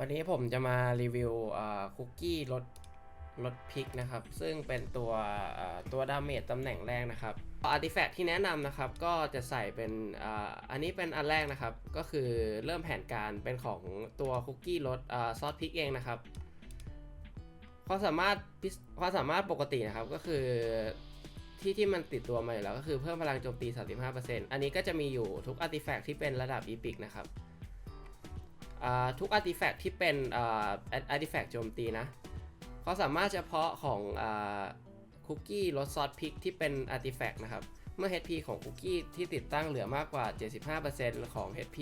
วันนี้ผมจะมารีวิวคุกกี้รสรสพริกนะครับ ซึ่งเป็นตัวตัวดาเมจตำแหน่งแรกนะครับอาร์ติแฟกที่แนะนำนะครับ ก็จะใส่เป็นอ,อันนี้เป็นอันแรกนะครับ ก็คือเริ่มแผนการเป็นของตัวคุกกี้รสซอสพริกเองนะครับความสามารถความสามารถปกตินะครับก็คือที่ที่มันติดตัวมาอยู่แล้วก็คือเพิ่มพลังโจมตี 35%อันนี้ก็จะมีอยู่ทุกอาร์ติแฟกที่เป็นระดับอีพิกนะครับ ทุกอาร์ติแฟกที่เป็นอาร์ติแฟกโจมตีนะเขาสามารถเฉพาะของอคุกกี้รสซอสพริกที่เป็นอาร์ติแฟกนะครับ เมื่อ HP ของคุกกี้ที่ติดตั้งเหลือมากกว่า 75%ของ HP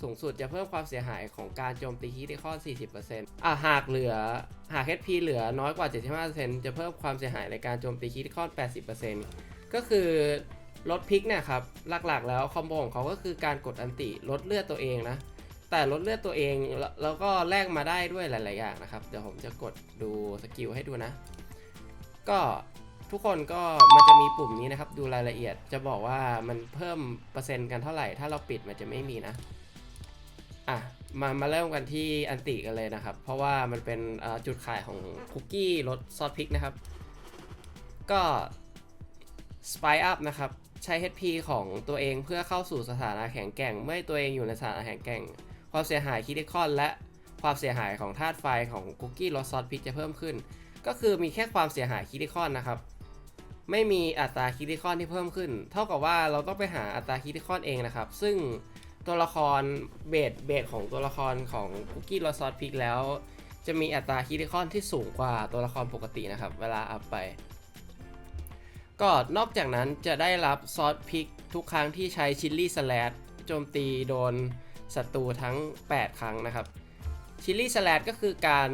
สูงสุดจะเพิ่มความเสียหายของการโจมตีคิติคอน40%อะหากเหลือหาก HP เหลือน้อยกว่า 75%จะเพิ่มความเสียหายในการโจมตีคิติคอน80%ก็คือลดพิกเนี่ยครับ หลักๆ แล้วคอมโบของเขาก็คือการกดอันติลดเลือดตัวเองนะ แต่ลดเลือดตัวเองแล้วก็แลกมาได้ด้วยหลาย ๆ อย่างนะครับ เดี๋ยวผมจะกดดูสกิลให้ดูนะ ก็ทุกคนก็มันจะมีปุ่มนี้นะครับ ดูรายละเอียดจะบอกว่ามันเพิ่มเปอร์เซ็นต์กันเท่าไหร่ ถ้าเราปิดมันจะไม่มีนะ อะ มามาเริ่มกันที่อันติกันเลยนะครับ เพราะว่ามันเป็นจุดขายของคุกกี้รสซอสพริกนะครับ ก็ Spy Up นะครับ ใช้ HP ของตัวเองเพื่อเข้าสู่สถานะแข็งแกร่ง เมื่อตัวเองอยู่ในสถานะแข็งแกร่ง ความเสียหายคิติคอนและความเสียหายของธาตุไฟของคุกกี้รสซอสพริกจะเพิ่มขึ้น ก็คือมีแค่ความเสียหายคิติคอนนะครับ ไม่มีอัตราคิติคอนที่เพิ่มขึ้น เท่ากับว่าเราต้องไปหาอัตราคิติคอนเองนะครับ ซึ่งตัวละครเบสเบสของตัวละครของคุกกี้รสซอสพริกแล้ว จะมีอัตราคิติคอนที่สูงกว่าตัวละครปกตินะครับ เวลาอัพไป ก็นอกจากนั้นจะได้รับซอสพริกทุกครั้งที่ใช้ชิลลี่สแลดโจมตีโดน ศัตรูทั้ง 8 ครั้งนะครับชิลลี่สแลดก็คือการ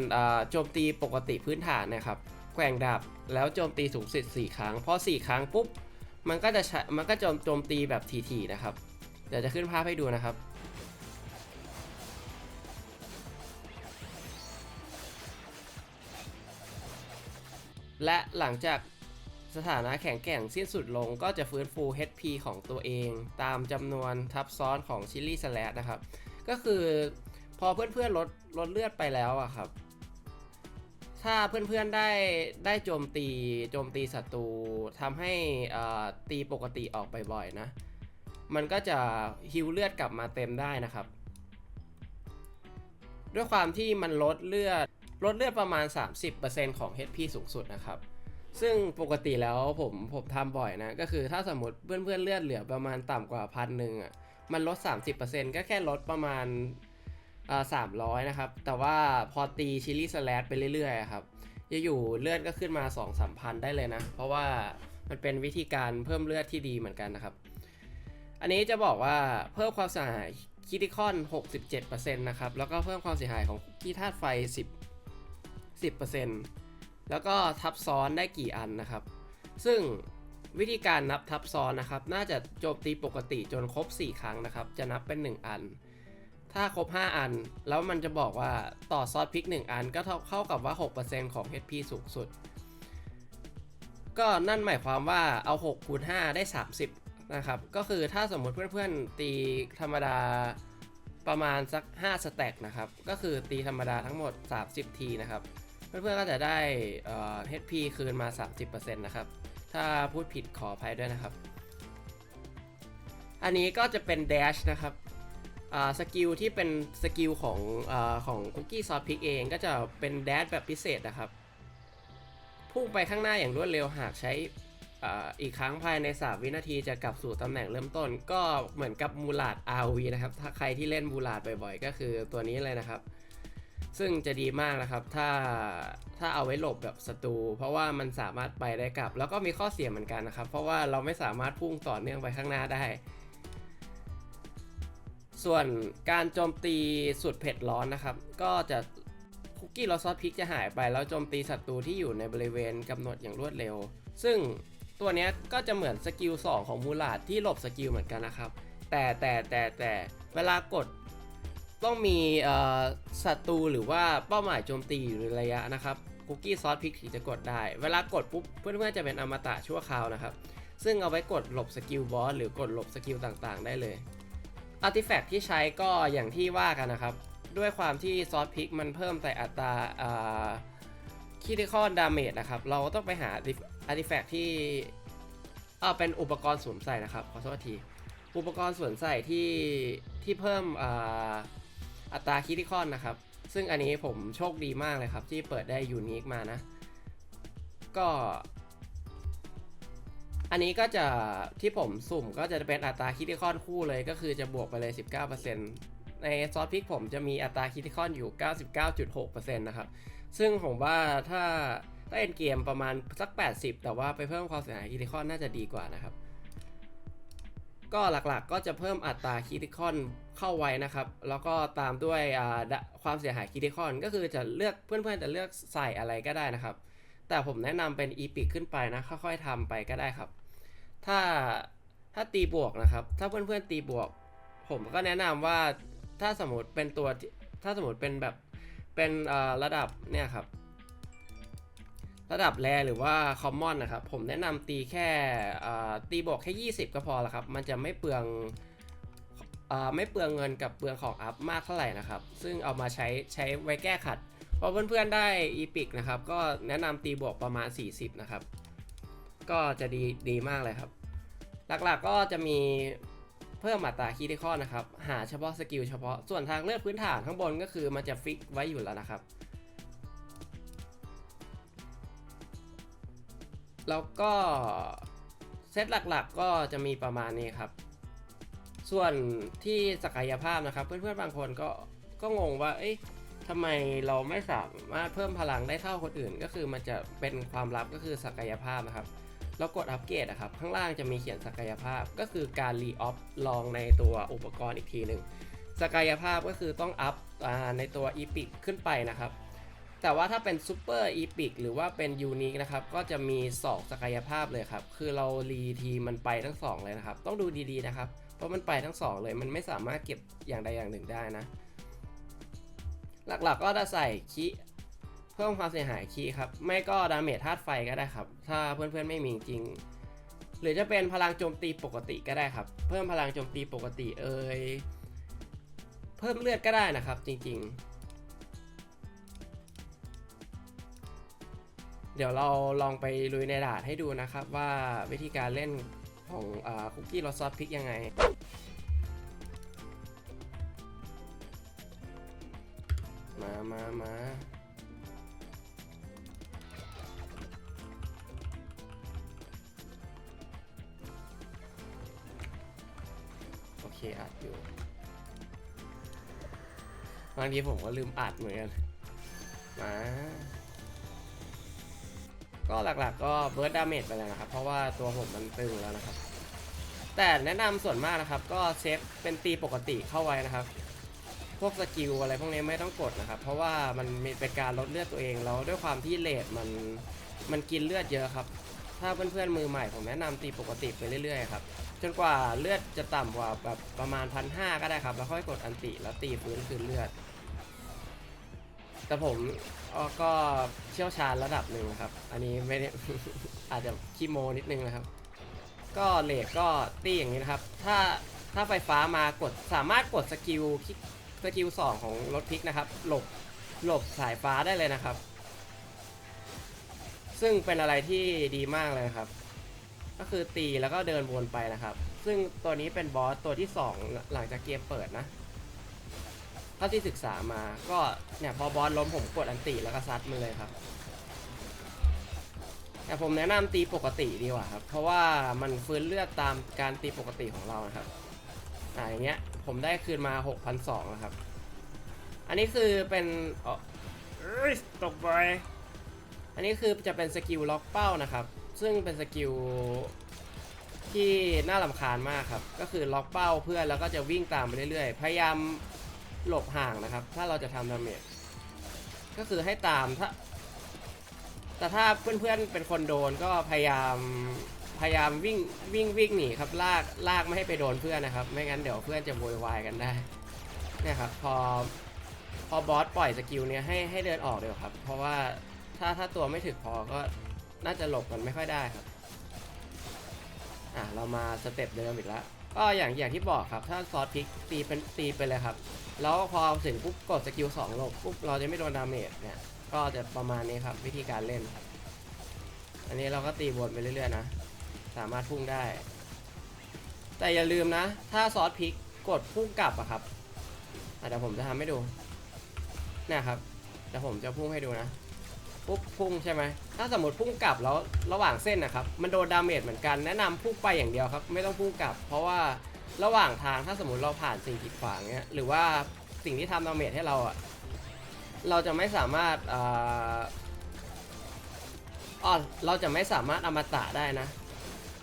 โจมตีปกติพื้นฐานนะครับแกว่งดาบแล้วโจมตีสูงสุด4ครั้งพอ4ครั้งปุ๊บมันก็จะมันก็โจมโจมตีแบบทีๆนะครับ เดี๋ยวจะขึ้นภาพให้ดูนะครับ และหลังจาก สถานะแข็งแกร่งสิ้นสุดลงก็จะฟื้นฟู HP ของตัวเอง ตามจำนวนทับซ้อนของชิลลี่สแลดนะครับ ก็คือพอเพื่อนๆลดลดเลือดไปแล้วอะครับ ถ้าเพื่อนๆได้ได้โจมตีโจมตีศัตรูทำให้อ่าตีปกติออกไปบ่อยนะ มันก็จะฮิวเลือดกลับมาเต็มได้นะครับ ด้วยความที่มันลดเลือดลดเลือดประมาณ 30%ของ HP สูงสุดนะครับ ซึ่งปกติแล้วผมผมทำบ่อยนะ ก็คือถ้าสมมติเพื่อนๆเลือดเหลือประมาณต่ำกว่าพันหนึ่งอะมันลด 30%ก็แค่ลดประมาณสามร้อยนะครับ แต่ว่าพอตีชิลลี่สแลดไปเรื่อยๆครับจะอยู่เลือดก็ขึ้นมา2 3พันได้เลยนะ เพราะว่ามันเป็นวิธีการเพิ่มเลือดที่ดีเหมือนกันนะครับ อันนี้จะบอกว่าเพิ่มความเสียหายคิติคอน 67%นะครับ แล้วก็เพิ่มความเสียหายของคุกกี้ธาตุไฟ 10 10% แล้วก็ทับซ้อนได้กี่อันนะครับ ซึ่งวิธีการนับทับซ้อนนะครับ น่าจะโจมตีปกติจนครบ 4 ครั้งนะครับ จะนับเป็น 1 อัน ถ้าครบ 5 อัน แล้วมันจะบอกว่าต่อซอสพริก 1 อันก็เท่าเข้ากับว่า 6%ของ HP สูงสุด ก็นั่นหมายความว่าเอา6คูณ5ได้ 30 นะครับ ก็คือถ้าสมมุติเพื่อนๆ ตีธรรมดาประมาณสัก 5 สแต็กนะครับ ก็คือตีธรรมดาทั้งหมด 30 ทีนะครับ เพื่อนๆก็จะได้เอ่อ HP คืนมา 30%นะครับ ถ้าพูดผิดขออภัยด้วยนะครับ อันนี้ก็จะเป็น dash นะครับสกิลที่เป็นสกิลของอของคุกกี้ซอสพริกเองก็จะเป็นแดดแบบพิเศษนะครับ พุ่งไปข้างหน้าอย่างรวดเร็วหากใช้อ,อีกครั้งภายใน 3 วินาทีจะกลับสู่ตำแหน่งเริ่มต้น ก็เหมือนกับมูลาด RV นะครับ ถ้าใครที่เล่นมูลาดบ่อยๆ ก็คือตัวนี้เลยนะครับ ซึ่งจะดีมากนะครับ ถ้าถ้าเอาไว้หลบแบบศัตรู เพราะว่ามันสามารถไปได้กลับ แล้วก็มีข้อเสียเหมือนกันนะครับ เพราะว่าเราไม่สามารถพุ่งต่อเนื่องไปข้างหน้าได้ ส่วนการโจมตีสุดเผ็ดร้อนนะครับ ก็จะคุกกี้รสซอสพริกจะหายไป แล้วโจมตีศัตรูที่อยู่ในบริเวณกำหนดอย่างรวดเร็ว ซึ่งตัวนี้ก็จะเหมือนสกิล2ของมูลาดที่หลบสกิลเหมือนกันนะครับ แต่แต่แต่แต่เวลากด ต้องมีศัตรูหรือว่าเป้าหมายโจมตีอยู่ในระยะนะครับคุกกี้ซอสพริกถึงจะกดได้ เวลากดปุ๊บเพื่อนๆจะเป็นอมตะชั่วคราวนะครับ ซึ่งเอาไว้กดหลบสกิลบอสหรือกดหลบสกิลต่างๆ ได้เลยอาร์ติแฟกต์ที่ใช้ก็อย่างที่ว่ากันนะครับ ด้วยความที่ซอสพริกมันเพิ่มแต่อัตราคิติคอนดาเมจนะครับ เราก็ต้องไปหาอาร์ติแฟกที่เออเป็นอุปกรณ์สวมใส่นะครับ ขอโทษที อุปกรณ์สวมใส่ที่ที่เพิ่ม อัตราคิติคอนนะครับ ซึ่งอันนี้ผมโชคดีมากเลยครับ ที่เปิดได้ยูนิคมานะ ก็ อันนี้ก็จะที่ผมสุ่มก็จะเป็นอัตราคิติคอนคู่เลยก็คือจะบวกไปเลย 19%ในซอสพริกผมจะมีอัตราคิติคอนอยู่ 99.6%นะครับ ซึ่งผมว่าถ้าถ้าเอ็นเกมประมาณสัก 80 แต่ว่าไปเพิ่มความเสียหายคิติคอนน่าจะดีกว่านะครับ ก็หลักๆก็จะเพิ่มอัตราคิติคอนเข้าไว้นะครับ แล้วก็ตามด้วยความเสียหายคิติคอนก็คือจะเลือกเพื่อนๆจะเลือกใส่อะไรก็ได้นะครับ แต่ผมแนะนำเป็นอีพิกขึ้นไปนะค่อยๆทำไปก็ได้ครับ ถ้าถ้าตีบวกนะครับ ถ้าเพื่อนๆตีบวก ผมก็แนะนำว่าถ้าสมมติเป็นตัวถ้าสมมติเป็นแบบเป็นระดับเนี่ยครับ ระดับแรหรือว่าคอมมอนนะครับ ผมแนะนำตีแค่ตีบวกแค่ 20 ก็พอละครับ มันจะไม่เปลืองอไม่เปลืองเงินกับเปลืองของอัพมากเท่าไหร่นะครับ ซึ่งเอามาใช้ใช้ไว้แก้ขัดพอเพื่อนๆได้อีพิกนะครับ ก็แนะนำตีบวกประมาณ 40 นะครับ ก็จะดีดีมากเลยครับ หลักๆก็จะมีเพิ่มอัตราคีย์ข้อนะครับ หาเฉพาะสกิลเฉพาะ ส่วนทางเลือกพื้นฐานข้างบนก็คือมันจะฟิกไว้อยู่แล้วนะครับ แล้วก็เซตหลักๆก็จะมีประมาณนี้ครับ ส่วนที่ศักยภาพนะครับ เพื่อนๆบางคนก็ก็งงว่า เอ๊ะทำไมเราไม่สามารถเพิ่มพลังได้เท่าคนอื่น ก็คือมันจะเป็นความลับก็คือศักยภาพนะครับแล้วกดอัปเกรดนะครับ ข้างล่างจะมีเขียนศักยภาพก็คือการรีออฟลองในตัวอุปกรณ์อีกทีหนึ่งศักยภาพก็คือต้องอัพในตัว e p i c ขึ้นไปนะครับ แต่ว่าถ้าเป็นซูเปอร์อีพิกหรือว่าเป็นยูนิคนะครับ ก็จะมี 2 ศักยภาพเลยครับ คือเรารีทีมันไปทั้ง 2 เลยนะครับ ต้องดูดีๆนะครับ เพราะมันไปทั้ง 2 เลย มันไม่สามารถเก็บอย่างใดอย่างหนึ่งได้นะ หลักๆก็จะใส่คีเพิ่มความเสียหายคีครับ ไม่ก็ดาเมจธาตุไฟก็ได้ครับ ถ้าเพื่อนๆไม่มีจริง หรือจะเป็นพลังโจมตีปกติก็ได้ครับ เพิ่มพลังโจมตีปกติเอ่ย เพิ่มเลือดก็ได้นะครับ จริง ๆ เดี๋ยวเราลองไปลุยในดาดให้ดูนะครับ ว่าวิธีการเล่นของคุกกี้รสซอสพริกยังไงมามามาโอเคอัดอยู่บางทีผมก็ลืมอัดเหมือนกัน มา ก็หลักๆก็เบิร์ดดาเมจไปแล้วนะครับ เพราะว่าตัวผมมันตึงแล้วนะครับ แต่แนะนำส่วนมากนะครับ ก็เซฟเป็นตีปกติเข้าไว้นะครับ พวกสกิลอะไรพวกนี้ไม่ต้องกดนะครับ เพราะว่ามันเป็นการลดเลือดตัวเองแล้วด้วยความที่เลทมันมันกินเลือดเยอะครับ ถ้าเพื่อนๆมือใหม่ผมแนะนำตีปกติไปเรื่อยๆครับจนกว่าเลือดจะต่ำกว่าแบบประมาณพันห้าก็ได้ครับ แล้วค่อยกดอันติแล้วตีฟื้นคืนเลือด แต่ผมก็เชี่ยวชาญระดับหนึ่งครับ อันนี้ไม่ได้ อาจจะขี้โมนิดนึงนะครับ ก็เลทก็ตีอย่างนี้นะครับ ถ้าถ้าไฟฟ้ามากดสามารถกดสกิลสกิลสองของรถพลิกนะครับ หลบหลบสายฟ้าได้เลยนะครับ ซึ่งเป็นอะไรที่ดีมากเลยครับ ก็คือตีแล้วก็เดินวนไปนะครับ ซึ่งตัวนี้เป็นบอสตัวที่สองหลังจากเกมเปิดนะ เท่าที่ศึกษามาก็เนี่ยพอบอสล้มผมกดอันติแล้วก็ซัดมันเลยครับ แต่ผมแนะนำตีปกติดีกว่าครับ เพราะว่ามันฟื้นเลือดตามการตีปกติของเรานะครับอ่าอย่างเงี้ยผมได้คืนมา 6,200นะครับ อันนี้คือเป็นอ๋ออตกไปอันนี้คือจะเป็นสกิลล็อกเป้านะครับ ซึ่งเป็นสกิลที่น่าลำคาญมากครับ ก็คือล็อกเป้าเพื่อนแล้วก็จะวิ่งตามไปเรื่อยๆ พยายาม หลบห่างนะครับ ถ้าเราจะทำดาเมจก็คือให้ตามถ้า แต่ถ้าเพื่อนๆเป็นคนโดนก็พยายามพยายามวิ่งวิ่งวิ่งหนีครับลากลากไม่ให้ไปโดนเพื่อนนะครับ ไม่งั้นเดี๋ยวเพื่อนจะโวยวายกันได้เนี่ยครับพอพอบอสปล่อยสกิลเนี้ยให้ให้เดินออกเดี๋ยวครับ เพราะว่าถ้าถ้าตัวไม่ถึกพอก็น่าจะหลบกันไม่ค่อยได้ครับ อะเรามาสเต็ปเดิมอีกแล้ว ก็อย่างอย่างที่บอกครับ ถ้าซอสพริกตีเป็นตีไปเลยครับ แล้วพอถึงปุ๊บกดสกิลสองลบปุ๊บเราจะไม่โดนดาเมจเนี่ย ก็จะประมาณนี้ครับวิธีการเล่นอันนี้เราก็ตีวนไปเรื่อยๆนะ สามารถพุ่งได้ แต่อย่าลืมนะ ถ้าซอสพริกกดพุ่งกลับอะครับเดี๋ยวผมจะทำให้ดูเนี่ยครับเดี๋ยวผมจะพุ่งให้ดูนะ ปุ๊บพุ่งใช่ไหมถ้าสมมติพุ่งกลับแล้วระหว่างเส้นนะครับ มันโดนดาเมจเหมือนกันแนะนำพุ่งไปอย่างเดียวครับ ไม่ต้องพุ่งกลับ เพราะว่าระหว่างทางถ้าสมมติเราผ่านสิ่งกีดขวางเนี้ยหรือว่าสิ่งที่ทำดาเมจให้เราอะเราจะไม่สามารถอ่าอ๋อเราจะไม่สามารถอมตะได้นะ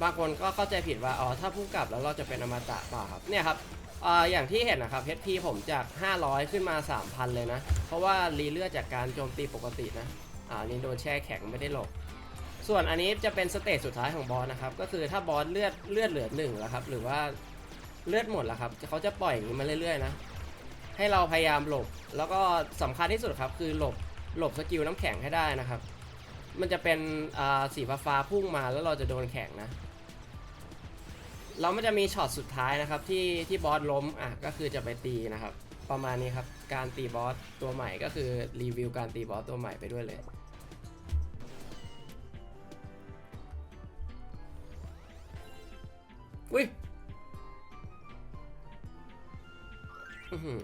บางคนก็เข้าใจผิดว่าอ๋อถ้าพุ่งกลับแล้วเราจะเป็นอมตะเปล่าครับเนี่ยครับอ่าอย่างที่เห็นนะครับ HP ผมจาก 500 ขึ้นมา 3,000 เลยนะ เพราะว่ารีเลือดจากการโจมตีปกตินะาอันนี้โดนแช่แข็งไม่ได้หลบ ส่วนอันนี้จะเป็นสเตจสุดท้ายของบอสนะครับ ก็คือถ้าบอสเลือดเลือดเหลือหนึ่งแล้วครับ หรือว่าเลือดหมดแล้วครับเขาจะปล่อยอย่างนี้มาเรื่อยๆนะ ให้เราพยายามหลบ แล้วก็สำคัญที่สุดครับ คือหลบหลบสกิลน้ำแข็งให้ได้นะครับ มันจะเป็นสีฟ้าพุ่งมาแล้วเราจะโดนแข็งนะแล้วมันจะมีช็อตสุดท้ายนะครับที่ที่บอสล้มอะก็คือจะไปตีนะครับ ประมาณนี้ครับ การตีบอสตัวใหม่ก็คือรีวิวการตีบอสตัวใหม่ไปด้วยเลย อุ้ยอื้อหือ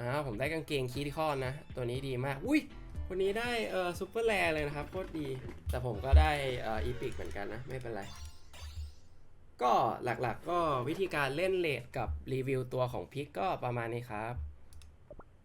อ้าวผมได้กางเกงคีที่ข้อนะ ตัวนี้ดีมาก อุ้ยวันนี้ได้เอ่อซูเปอร์แรเลยนะครับโคตรดี แต่ผมก็ได้เอ่ออีพิกเหมือนกันนะ ไม่เป็นไร ก็หลักๆก็วิธีการเล่นเลดกับรีวิวตัวของพิกก็ประมาณนี้ครับ